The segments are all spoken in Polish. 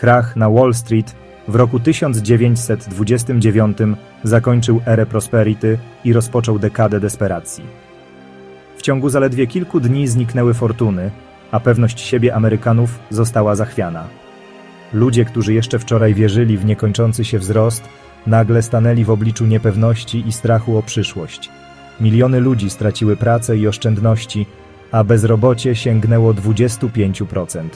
Krach na Wall Street w roku 1929 zakończył erę prosperity i rozpoczął dekadę desperacji. W ciągu zaledwie kilku dni zniknęły fortuny, a pewność siebie Amerykanów została zachwiana. Ludzie, którzy jeszcze wczoraj wierzyli w niekończący się wzrost, nagle stanęli w obliczu niepewności i strachu o przyszłość. Miliony ludzi straciły pracę i oszczędności, a bezrobocie sięgnęło 25%.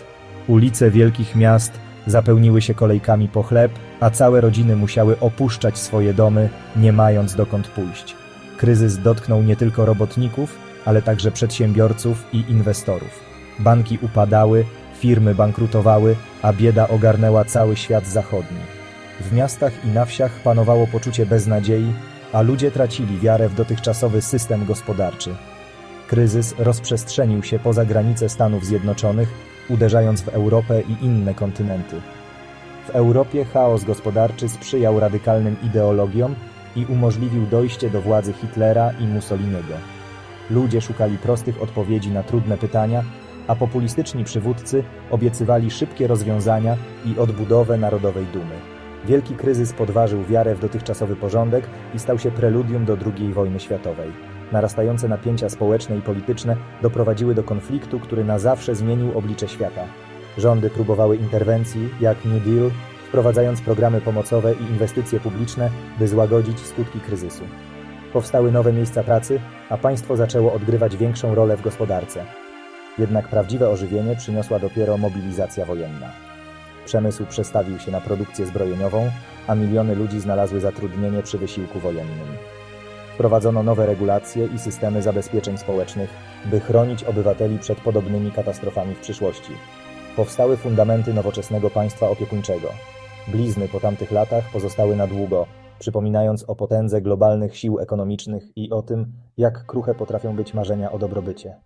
Ulice wielkich miast zapełniły się kolejkami po chleb, a całe rodziny musiały opuszczać swoje domy, nie mając dokąd pójść. Kryzys dotknął nie tylko robotników, ale także przedsiębiorców i inwestorów. Banki upadały, firmy bankrutowały, a bieda ogarnęła cały świat zachodni. W miastach i na wsiach panowało poczucie beznadziei, a ludzie tracili wiarę w dotychczasowy system gospodarczy. Kryzys rozprzestrzenił się poza granice Stanów Zjednoczonych, uderzając w Europę i inne kontynenty. W Europie chaos gospodarczy sprzyjał radykalnym ideologiom i umożliwił dojście do władzy Hitlera i Mussoliniego. Ludzie szukali prostych odpowiedzi na trudne pytania, a populistyczni przywódcy obiecywali szybkie rozwiązania i odbudowę narodowej dumy. Wielki kryzys podważył wiarę w dotychczasowy porządek i stał się preludium do II wojny światowej. Narastające napięcia społeczne i polityczne doprowadziły do konfliktu, który na zawsze zmienił oblicze świata. Rządy próbowały interwencji, jak New Deal, wprowadzając programy pomocowe i inwestycje publiczne, by złagodzić skutki kryzysu. Powstały nowe miejsca pracy, a państwo zaczęło odgrywać większą rolę w gospodarce. Jednak prawdziwe ożywienie przyniosła dopiero mobilizacja wojenna. Przemysł przestawił się na produkcję zbrojeniową, a miliony ludzi znalazły zatrudnienie przy wysiłku wojennym. Wprowadzono nowe regulacje i systemy zabezpieczeń społecznych, by chronić obywateli przed podobnymi katastrofami w przyszłości. Powstały fundamenty nowoczesnego państwa opiekuńczego. Blizny po tamtych latach pozostały na długo, przypominając o potędze globalnych sił ekonomicznych i o tym, jak kruche potrafią być marzenia o dobrobycie.